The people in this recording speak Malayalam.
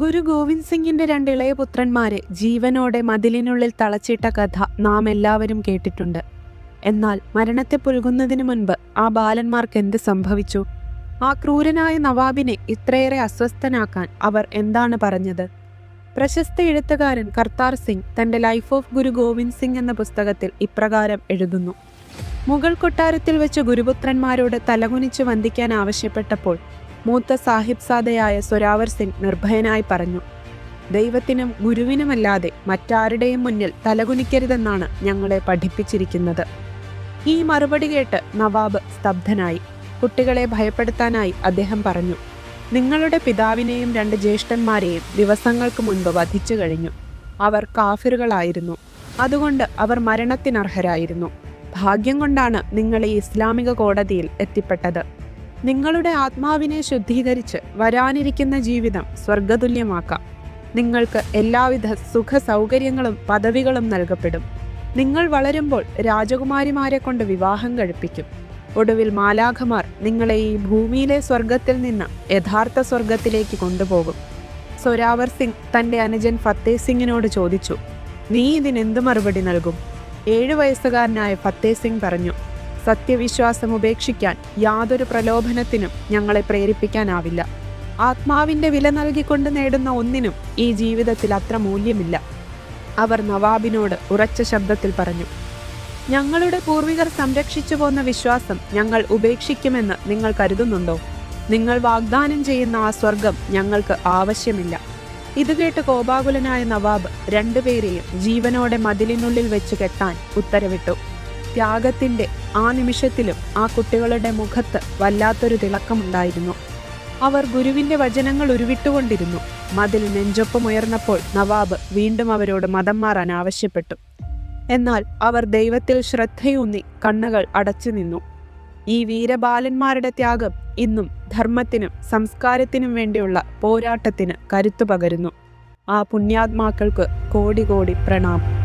ഗുരു ഗോവിന്ദ് സിംഗിന്റെ രണ്ട് ഇളയ പുത്രന്മാരെ ജീവനോടെ മതിലിനുള്ളിൽ തളച്ചിട്ട കഥ നാം എല്ലാവരും കേട്ടിട്ടുണ്ട്. എന്നാൽ മരണത്തെ പുൽകുന്നതിന് മുൻപ് ആ ബാലന്മാർക്ക് എന്ത് സംഭവിച്ചു? ആ ക്രൂരനായ നവാബിനെ ഇത്രയേറെ അസ്വസ്ഥനാക്കാൻ അവർ എന്താണ് പറഞ്ഞത്? പ്രശസ്ത എഴുത്തുകാരൻ കർത്താർ സിംഗ് തന്റെ ലൈഫ് ഓഫ് ഗുരു ഗോവിന്ദ് സിംഗ് എന്ന പുസ്തകത്തിൽ ഇപ്രകാരം എഴുതുന്നു. മുഗൾ കൊട്ടാരത്തിൽ വെച്ച് ഗുരുപുത്രന്മാരോട് തലകുനിച്ച് വന്ദിക്കാൻ ആവശ്യപ്പെട്ടപ്പോൾ മൂത്ത സാഹിബ് സാദയായ സൊരാവർ സിംഗ് നിർഭയനായി പറഞ്ഞു ദൈവത്തിനും ഗുരുവിനുമല്ലാതെ മറ്റാരുടെയും മുന്നിൽ തലകുനിക്കരുതെന്നാണ് ഞങ്ങളെ പഠിപ്പിച്ചിരിക്കുന്നത്. ഈ മറുപടി കേട്ട് നവാബ് സ്തബ്ധനായി. കുട്ടികളെ ഭയപ്പെടുത്താനായി അദ്ദേഹം പറഞ്ഞു നിങ്ങളുടെ പിതാവിനെയും രണ്ട് ജ്യേഷ്ഠന്മാരെയും ദിവസങ്ങൾക്ക് മുൻപ് വധിച്ചു കഴിഞ്ഞു. അവർ കാഫിറുകളായിരുന്നു. അതുകൊണ്ട് അവർ മരണത്തിനർഹരായിരുന്നു. ഭാഗ്യം കൊണ്ടാണ് നിങ്ങൾ ഈ ഇസ്ലാമിക കോടതിയിൽ എത്തിപ്പെട്ടത്. നിങ്ങളുടെ ആത്മാവിനെ ശുദ്ധീകരിച്ച് വരാനിരിക്കുന്ന ജീവിതം സ്വർഗതുല്യമാക്കാം. നിങ്ങൾക്ക് എല്ലാവിധ സുഖ സൗകര്യങ്ങളും പദവികളും നൽകപ്പെടും. നിങ്ങൾ വളരുമ്പോൾ രാജകുമാരിമാരെ കൊണ്ട് വിവാഹം കഴിപ്പിക്കും. ഒടുവിൽ മാലാഖമാർ നിങ്ങളെ ഈ ഭൂമിയിലെ സ്വർഗത്തിൽ നിന്ന് യഥാർത്ഥ സ്വർഗത്തിലേക്ക് കൊണ്ടുപോകും. സൊരാവർ സിംഗ് തന്റെ അനുജൻ ഫത്തേ സിംഗിനോട് ചോദിച്ചു നീ ഇതിനെന്ത് മറുപടി നൽകും? ഏഴു വയസ്സുകാരനായ ഫത്തേ സിംഗ് പറഞ്ഞു സത്യവിശ്വാസം ഉപേക്ഷിക്കാൻ യാതൊരു പ്രലോഭനത്തിനും ഞങ്ങളെ പ്രേരിപ്പിക്കാനാവില്ല. ആത്മാവിന്റെ വില നൽകിക്കൊണ്ട് നേടുന്ന ഒന്നിനും ഈ ജീവിതത്തിൽ അത്ര മൂല്യമില്ല. അവർ നവാബിനോട് ഉറച്ച ശബ്ദത്തിൽ പറഞ്ഞു ഞങ്ങളുടെ പൂർവികർ സംരക്ഷിച്ചു പോന്ന വിശ്വാസം ഞങ്ങൾ ഉപേക്ഷിക്കുമെന്ന് നിങ്ങൾ കരുതുന്നുണ്ടോ? നിങ്ങൾ വാഗ്ദാനം ചെയ്യുന്ന ആ സ്വർഗം ഞങ്ങൾക്ക് ആവശ്യമില്ല. ഇത് കേട്ട് കോപാകുലനായ നവാബ് രണ്ടുപേരെയും ജീവനോടെ മതിലിനുള്ളിൽ വെച്ച് കെട്ടാൻ ഉത്തരവിട്ടു. ത്യാഗത്തിന്റെ ആ നിമിഷത്തിലും ആ കുട്ടികളുടെ മുഖത്ത് വല്ലാത്തൊരു തിളക്കമുണ്ടായിരുന്നു. അവർ ഗുരുവിന്റെ വചനങ്ങൾ ഉരുവിട്ടുകൊണ്ടിരുന്നു. മതിൽ നെഞ്ചൊപ്പമുയർന്നപ്പോൾ നവാബ് വീണ്ടും അവരോട് മതം മാറാൻ ആവശ്യപ്പെട്ടു. എന്നാൽ അവർ ദൈവത്തിൽ ശ്രദ്ധയൂന്നി കണ്ണുകൾ അടച്ചു നിന്നു. ഈ വീരബാലന്മാരുടെ ത്യാഗം ഇന്നും ധർമ്മത്തിനും സംസ്കാരത്തിനും വേണ്ടിയുള്ള പോരാട്ടത്തിന് കരുത്തു പകരുന്നു. ആ പുണ്യാത്മാക്കൾക്ക് കോടി കോടി പ്രണാമം.